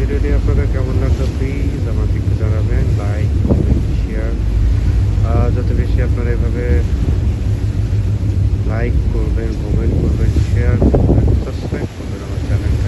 ভিডিওটি আপনাদের কেমন লাগল প্লিজ আমাকে একটু জানাবেন লাইক কমেন্ট শেয়ার যত বেশি আপনারা এভাবে লাইক করবেন কমেন্ট করবেন শেয়ার করবেন সাবস্ক্রাইব করবেন আমার চ্যানেল